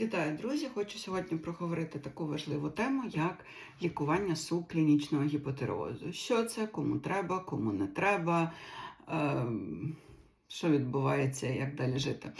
Вітаю, друзі! Хочу сьогодні проговорити таку важливу тему, як лікування субклінічного гіпотереозу. Що це, кому треба, кому не треба, ем, що відбувається, як далі жити.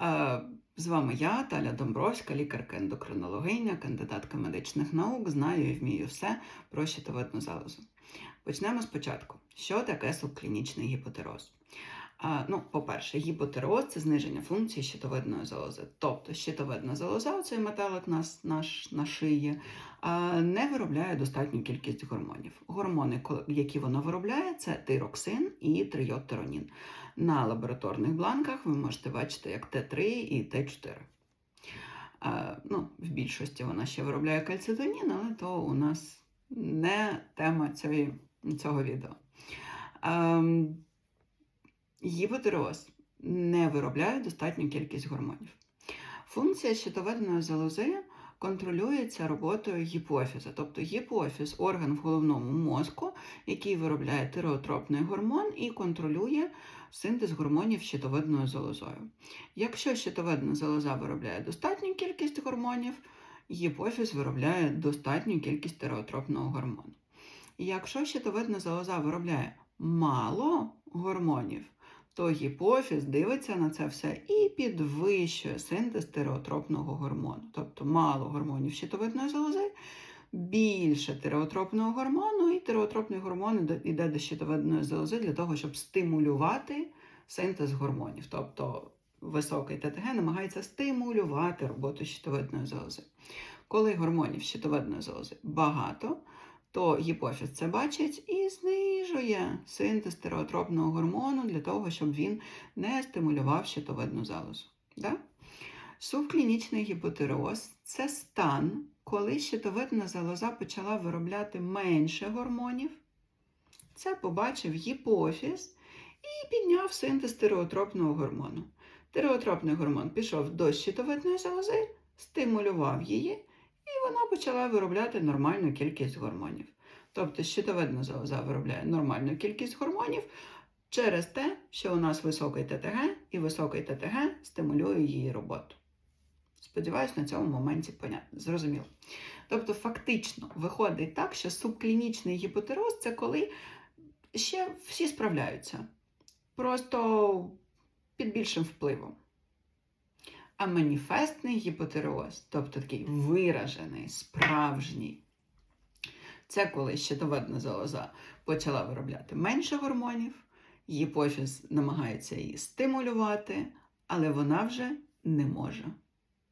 Е, З вами я, Таля Домбровська, лікарка-ендокринологиня, кандидатка медичних наук, знаю і вмію все про щитовидну залозу. Почнемо спочатку. Що таке субклінічний гіпотероз? Ну, по-перше, гіпотероз це зниження функції щитовидної залози. Тобто щитовидна залоза, цей метелик нас, наш, на шиї, не виробляє достатню кількість гормонів. Гормони, які вона виробляє, це тироксин і трийодтиронін. На лабораторних бланках ви можете бачити як Т3 і Т4. Ну, в більшості вона ще виробляє кальцитонін, але то у нас не тема цієї, цього відео. Гіпотереоз не виробляє достатню кількість гормонів. Функція щитовидної залози контролюється роботою гіпофіза. Тобто гіпофіз орган в головному мозку, який виробляє тиреотропний гормон і контролює синтез гормонів щитовидною залозою. Якщо щитовидна залоза виробляє достатню кількість гормонів, гіпофіз виробляє достатню кількість тиреотропного гормону. Якщо щитовидна залоза виробляє мало гормонів, то гіпофіз дивиться на це все і підвищує синтез тиреотропного гормону. Тобто мало гормонів щитовидної залози, більше тиреотропного гормону, і тиреотропний гормон йде до щитовидної залози для того, щоб стимулювати синтез гормонів. Тобто високий ТТГ намагається стимулювати роботу щитовидної залози. Коли гормонів щитовидної залози багато, то гіпофіз це бачить і знижує синтез стереотропного гормону для того, щоб він не стимулював щитовидну залозу. Да? Субклінічний гіпотереоз це стан, коли щитовидна залоза почала виробляти менше гормонів. Це побачив гіпофіз і підняв синтез стереотропного гормону. Тиреотропний гормон пішов до щитовидної залози, стимулював її, і вона почала виробляти нормальну кількість гормонів. Тобто щитовидна залоза виробляє нормальну кількість гормонів через те, що у нас високий ТТГ, і високий ТТГ стимулює її роботу. Сподіваюсь, на цьому моменті понятно, зрозуміло. Тобто, фактично виходить так, що субклінічний гіпотероз це коли ще всі справляються, просто під більшим впливом. А маніфестний гіпотереоз, тобто такий виражений, справжній, це коли щитовидна залоза почала виробляти менше гормонів, гіпофіз намагається її стимулювати, але вона вже не може.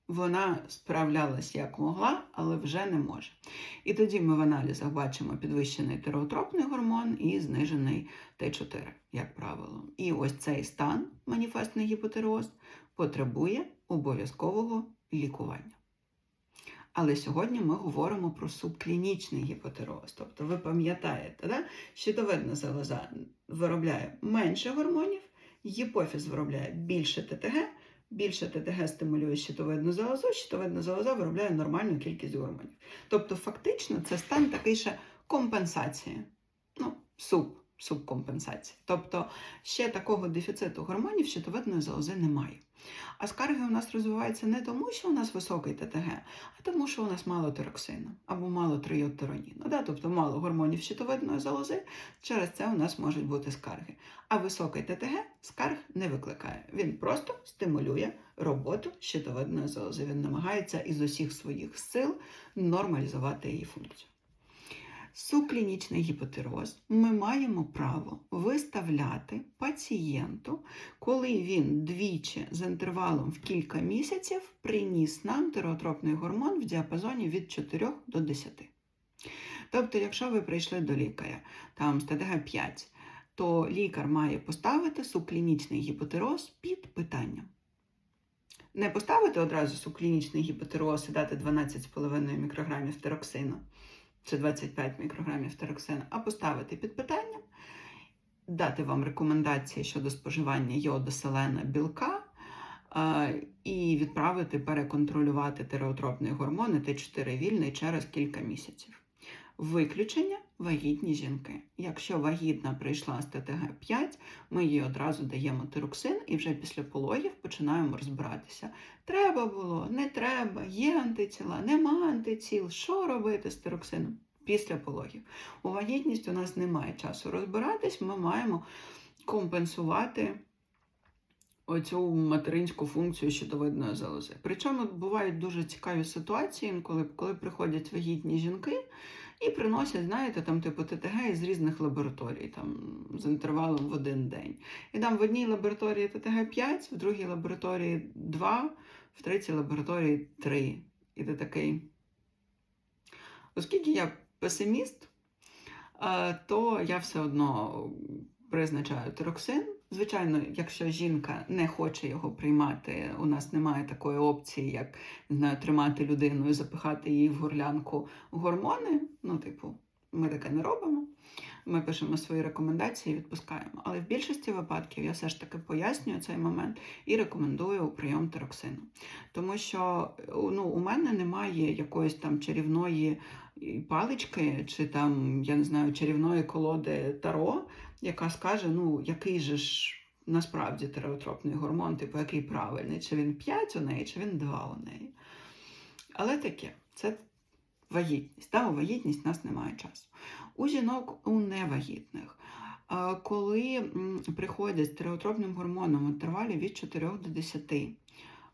Вона справлялась як могла, але вже не може. І тоді ми в аналізах бачимо підвищений тиреотропний гормон і знижений Т4, як правило. І ось цей стан, маніфестний гіпотереоз, потребує обов'язкового лікування. Але сьогодні ми говоримо про субклінічний гіпотереоз. Тобто ви пам'ятаєте, да? щитовидна залоза виробляє менше гормонів, гіпофіз виробляє більше ТТГ, більше ТТГ стимулює щитовидну залозу, щитовидна залоза виробляє нормальну кількість гормонів. Тобто, фактично, це стан такий ще компенсації. Ну, суб, субкомпенсації. Тобто ще такого дефіциту гормонів щитовидної залози немає. А скарги у нас розвиваються не тому, що у нас високий ТТГ, а тому, що у нас мало тироксину або мало трийодтироніну. Да? Тобто мало гормонів щитовидної залози, через це у нас можуть бути скарги. А високий ТТГ скарг не викликає. Він просто стимулює роботу щитовидної залози. Він намагається із усіх своїх сил нормалізувати її функцію. Субклінічний гіпотероз ми маємо право виставляти пацієнту, коли він двічі з інтервалом в кілька місяців приніс нам тиреотропний гормон в діапазоні від 4 до 10. Тобто, якщо ви прийшли до лікаря там з ТДГ 5, то лікар має поставити субклінічний гіпотероз під питанням. Не поставити одразу субклінічний гіпотероз і дати 12,5 мікрограмів тироксину, це 25 мікрограмів тероксину, а поставити під питанням, дати вам рекомендації щодо споживання йоду, селена, білка і відправити переконтролювати тиреотропний гормон і Т4 вільний через кілька місяців. Виключення вагітні жінки. Якщо вагітна прийшла з ТТГ 5, ми їй одразу даємо тироксин і вже після пологів починаємо розбиратися. Треба було, не треба, є антитіла, нема антитіл. Що робити з тироксином після пологів? У вагітність у нас немає часу розбиратись, ми маємо компенсувати оцю материнську функцію щитовидної залози. Причому бувають дуже цікаві ситуації, коли, коли приходять вагітні жінки і приносять, знаєте, там типу ТТГ із різних лабораторій, там з інтервалом в один день. І там в одній лабораторії ТТГ 5, в другій лабораторії 2, в третій лабораторії 3. І ти такий. Оскільки я песиміст, е, то я все одно призначаю тироксин. Звичайно, якщо жінка не хоче його приймати, у нас немає такої опції, як не знаю, тримати людину і запихати її в горлянку гормони. Ну, типу, ми таке не робимо. Ми пишемо свої рекомендації і відпускаємо. Але в більшості випадків я все ж таки пояснюю цей момент і рекомендую прийом тироксину. Тому що ну, у мене немає якоїсь там чарівної палички, чи там, я не знаю, чарівної колоди Таро, яка скаже, ну, який же ж насправді тиреотропний гормон, типу, який правильний, чи він 5 у неї, чи він 2 у неї. Але таке, це вагітність. Та, у вагітність у нас немає часу. У жінок у невагітних. Коли приходять з тиреотропним гормоном в інтервалі від 4 до 10,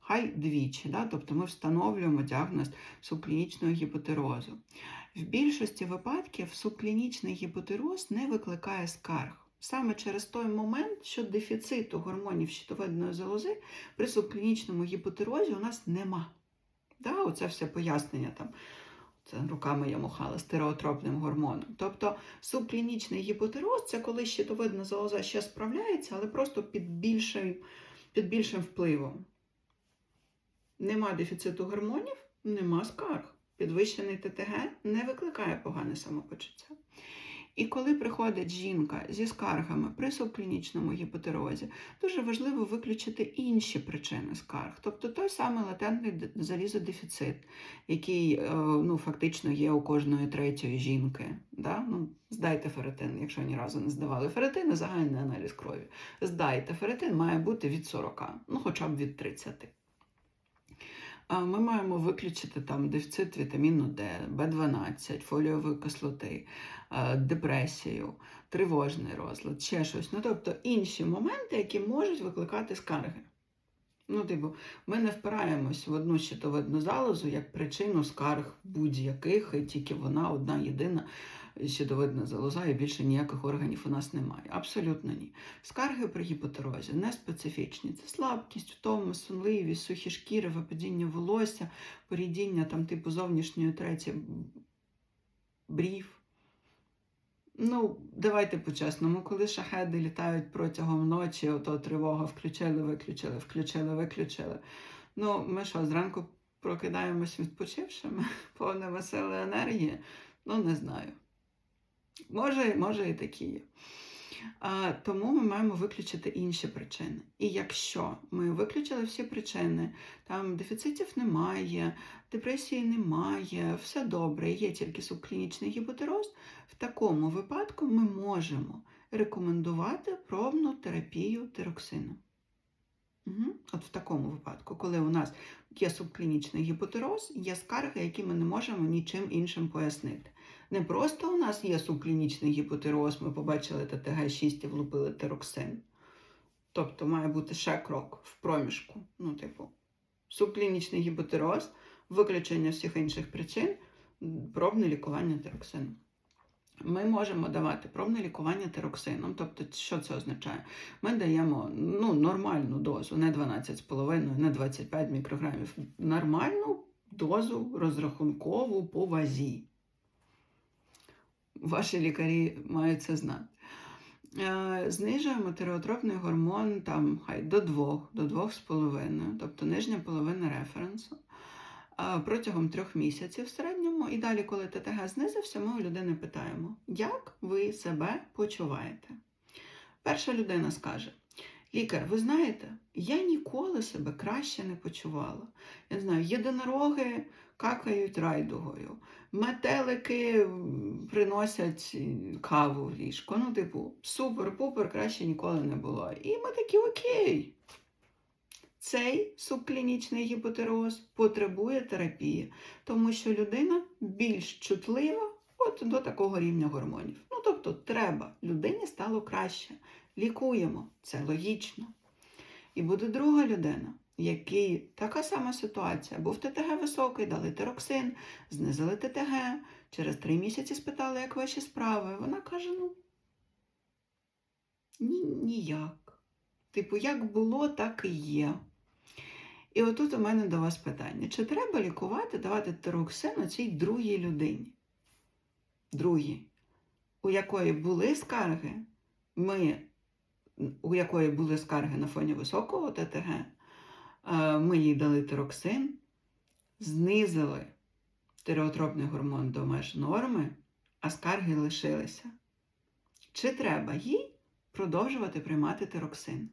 хай двічі, да? тобто ми встановлюємо діагноз субклінічного гіпотерозу. В більшості випадків субклінічний гіпотероз не викликає скарг. Саме через той момент, що дефіциту гормонів щитовидної залози при субклінічному гіпотерозі у нас нема. Да, оце все пояснення там. Це руками я махала стереотропним гормоном. Тобто субклінічний гіпотероз це коли щитовидна залоза ще справляється, але просто під більшим, під більшим впливом. Нема дефіциту гормонів, нема скарг. Підвищений ТТГ не викликає погане самопочуття. І коли приходить жінка зі скаргами при субклінічному гіпотерозі, дуже важливо виключити інші причини скарг, тобто той самий латентний залізодефіцит, який е, ну, фактично є у кожної третьої жінки. Да? Ну, здайте ферритин, якщо ні разу не здавали ферритин, загальний аналіз крові. Здайте ферритин має бути від 40, ну хоча б від 30. Ми маємо виключити там дефіцит вітаміну Д, Б12, фоліової кислоти, е, депресію, тривожний розлад, ще щось. Ну, тобто інші моменти, які можуть викликати скарги. Ну, типу, ми не впираємось в одну щитовидну залозу як причину скарг будь-яких, і тільки вона одна єдина щитовидна залоза, і більше ніяких органів у нас немає. Абсолютно ні. Скарги при гіпотерозі не специфічні. Це слабкість, втома, сонливість, сухі шкіри, випадіння волосся, порідіння там, типу зовнішньої треті брів. Ну, давайте по-чесному, коли шахеди літають протягом ночі, ото тривога включили, виключили, включили, виключили. Ну, ми що, зранку прокидаємось відпочившими, повними сили енергії? Ну, не знаю. Може, може і такі є. Тому ми маємо виключити інші причини. І якщо ми виключили всі причини, там дефіцитів немає, депресії немає, все добре, є тільки субклінічний гіпотероз, в такому випадку ми можемо рекомендувати пробну терапію тироксином. Угу. От в такому випадку, коли у нас є субклінічний гіпотероз, є скарги, які ми не можемо нічим іншим пояснити. Не просто у нас є субклінічний гіпотероз, ми побачили ТТГ-6 і влупили тироксин. Тобто має бути ще крок в проміжку. Ну, типу, субклінічний гіпотероз, виключення всіх інших причин, пробне лікування тироксином. Ми можемо давати пробне лікування тироксином. Тобто, що це означає? Ми даємо ну, нормальну дозу, не 12,5, не 25 мікрограмів, нормальну дозу розрахункову по вазі. Ваші лікарі мають це знати. Е, Знижуємо тиреотропний гормон там, хай до 2, до 2,5, тобто нижня половина референсу е, протягом трьох місяців в середньому. І далі, коли ТТГ знизився, ми у людини питаємо, як ви себе почуваєте? Перша людина скаже: Лікар, ви знаєте, я ніколи себе краще не почувала. Я не знаю, єдинороги какають райдугою, метелики приносять е, каву в ліжко. Ну, типу, супер-пупер, краще ніколи не було. І ми такі окей. Цей субклінічний гіпотероз потребує терапії, тому що людина більш чутлива от до такого рівня гормонів. Ну, тобто, треба, людині стало краще. Лікуємо, це логічно. І буде друга людина, якій така сама ситуація. Був ТТГ високий, дали тироксин, знизили ТТГ. Через три місяці спитали, як ваші справи. Вона каже: ну ні, ніяк. Типу, як було, так і є. І отут у мене до вас питання: чи треба лікувати, давати тироксин цій другій людині? Другій, у якої були скарги, ми, у якої були скарги на фоні високого ТТГ, е, ми їй дали тироксин, знизили тиреотропний гормон до меж норми, а скарги лишилися. Чи треба їй продовжувати приймати тироксин?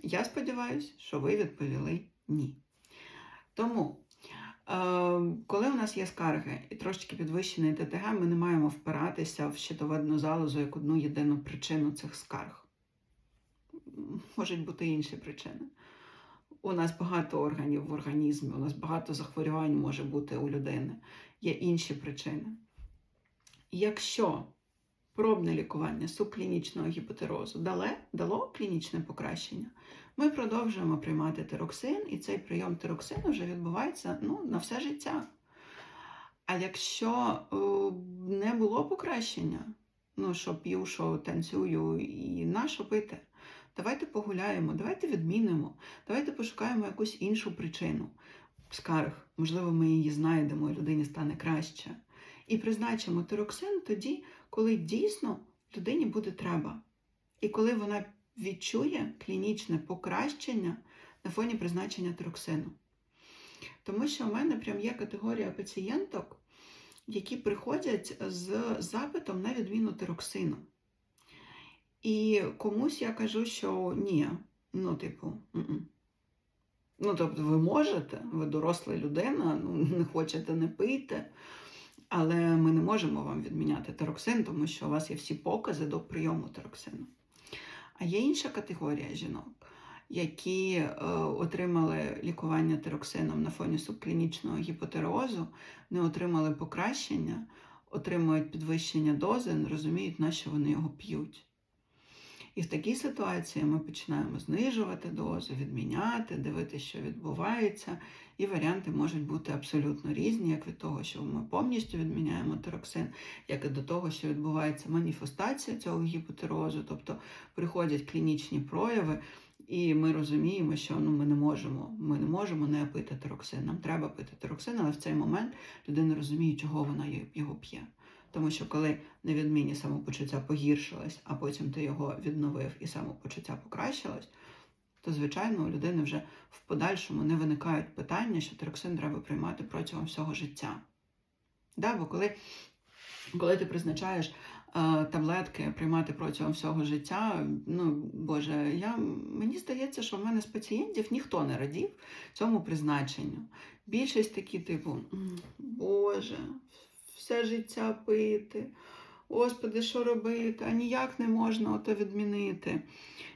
Я сподіваюся, що ви відповіли ні. Тому, коли у нас є скарги і трошечки підвищений ТТГ, ми не маємо впиратися в щитовидну залозу як одну єдину причину цих скарг. Можуть бути інші причини. У нас багато органів в організмі, у нас багато захворювань може бути у людини. Є інші причини. Якщо пробне лікування субклінічного гіпотерозу дало, дало клінічне покращення, ми продовжуємо приймати тироксин, і цей прийом тироксину вже відбувається ну, на все життя. А якщо е, не було покращення, ну що п'ю, що танцюю, і на що пити, давайте погуляємо, давайте відмінимо, давайте пошукаємо якусь іншу причину скарг. Можливо, ми її знайдемо, і людині стане краще. І призначимо тироксин тоді, коли дійсно людині буде треба. І коли вона відчує клінічне покращення на фоні призначення тироксину. Тому що в мене прям є категорія пацієнток, які приходять з запитом на відміну тироксину. І комусь я кажу, що ні, ну, типу, м-м. ну, тобто, ви можете, ви доросла людина, ну, не хочете, не пийте. Але ми не можемо вам відміняти тероксин, тому що у вас є всі покази до прийому тероксину. А є інша категорія жінок, які е, отримали лікування тероксином на фоні субклінічного гіпотереозу, не отримали покращення, отримують підвищення дози, не розуміють, на що вони його п'ють. І в такій ситуації ми починаємо знижувати дозу, відміняти, дивитися, що відбувається. І варіанти можуть бути абсолютно різні, як від того, що ми повністю відміняємо тироксин, як і до того, що відбувається маніфестація цього гіпотерозу, тобто приходять клінічні прояви, і ми розуміємо, що ну, ми не можемо, ми не можемо не пити тироксин. Нам треба пити тироксин, але в цей момент людина розуміє, чого вона його п'є. Тому що коли на відміні самопочуття погіршилось, а потім ти його відновив і самопочуття покращилось, то, звичайно, у людини вже в подальшому не виникають питання, що тироксин треба приймати протягом всього життя. Да, бо коли, коли ти призначаєш е, таблетки приймати протягом всього життя, ну, Боже, я, мені здається, що в мене з пацієнтів ніхто не радів цьому призначенню. Більшість такі, типу, Боже, все життя пити. Господи, що робити? А ніяк не можна ото відмінити.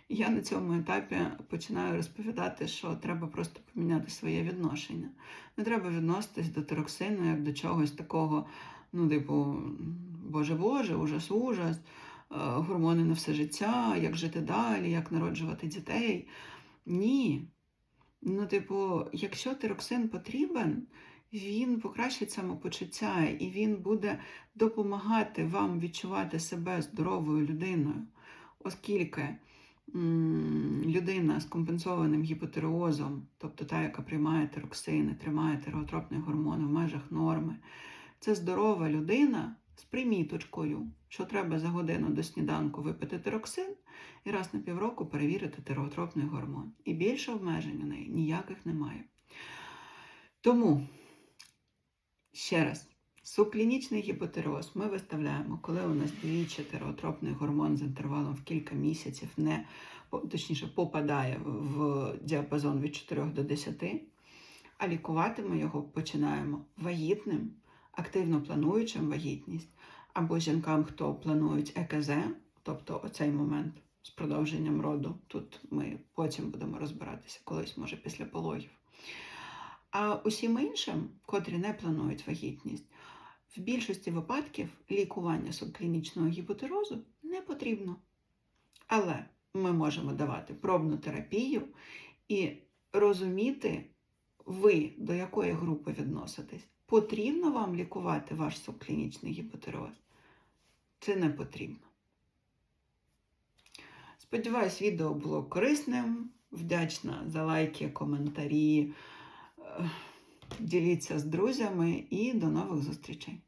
Я на цьому етапі починаю розповідати, що треба просто поміняти своє відношення. Не треба відноситись до тироксину як до чогось такого, ну, типу, Боже Боже, ужас, ужас, е, гормони на все життя, як жити далі, як народжувати дітей. Ні. Ну, типу, якщо тироксин потрібен, він покращить самопочуття і він буде допомагати вам відчувати себе здоровою людиною, оскільки людина з компенсованим гіпотереозом, тобто та, яка приймає тироксини, тримає тиреотропний гормон в межах норми, це здорова людина з приміточкою, що треба за годину до сніданку випити тироксин і раз на півроку перевірити тиреотропний гормон. І більше обмежень у неї ніяких немає. Тому. Ще раз, Субклінічний гіпотероз ми виставляємо, коли у нас двічі тиреотропний гормон з інтервалом в кілька місяців не точніше попадає в діапазон від 4 до 10, а лікувати ми його починаємо вагітним, активно плануючим вагітність, або жінкам, хто планують ЕКЗ, тобто оцей момент з продовженням роду. Тут ми потім будемо розбиратися, колись, може, після пологів. А усім іншим, котрі не планують вагітність, в більшості випадків лікування субклінічного гіпотерозу не потрібно. Але ми можемо давати пробну терапію і розуміти, ви до якої групи відноситесь. Потрібно вам лікувати ваш субклінічний гіпотероз? Чи не потрібно? Сподіваюсь, відео було корисним. Вдячна за лайки, коментарі. Діліться з друзями і до нових зустрічей!